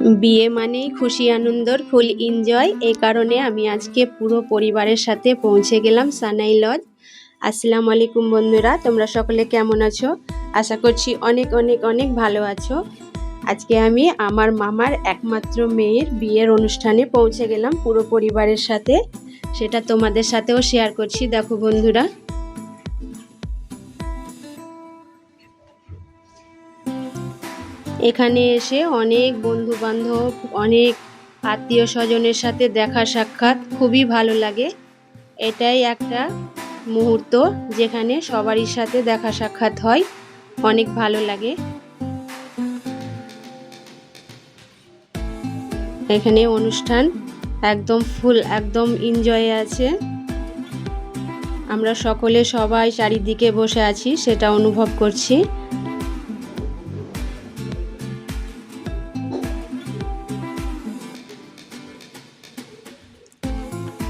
বিয়ে মানেই খুশি, আনন্দর ফুল এনজয় এই কারণে আমি আজকে পুরো পরিবারের সাথে পৌঁছে গেলাম সানাই লজ আসসালামু আলাইকুম বন্ধুরা, তোমরা সকলে কেমন আছো? আশা করছি অনেক অনেক অনেক ভালো আছো। আজকে আমি আমার মামার একমাত্র মেয়ের বিয়ের অনুষ্ঠানে পৌঁছে গেলাম পুরো পরিবারের সাথে। সেটা তোমাদের সাথেও শেয়ার করছি। দেখো বন্ধুরা। এখানে এসে অনেক বন্ধু বান্ধব অনেক আত্মীয় স্বজনের সাথে দেখা সাক্ষাৎ খুবই ভালো লাগে। এটাই একটা মুহূর্ত যেখানে সবারই সাথে দেখা সাক্ষাৎ হয়, অনেক ভালো লাগে। এখানে অনুষ্ঠান একদম ফুল, একদম এনজয়ে আছে। আমরা সকলে সবাই চারিদিকে বসে আছি, সেটা অনুভব করছি।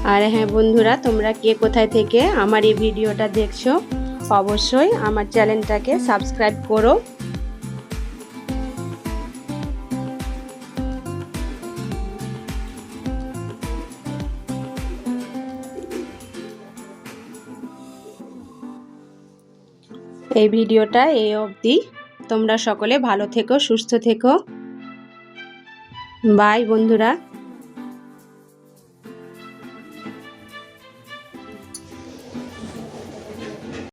আর হ্যাঁ বন্ধুরা, তোমরা কে কোথায় থেকে আমার এই ভিডিওটা দেখছ, অবশ্যই আমার চ্যানেলটাকে সাবস্ক্রাইব করো। এই ভিডিওটা এই অবধি। তোমরা সকলে ভালো থেকো, সুস্থ থেকো। বাই বন্ধুরা।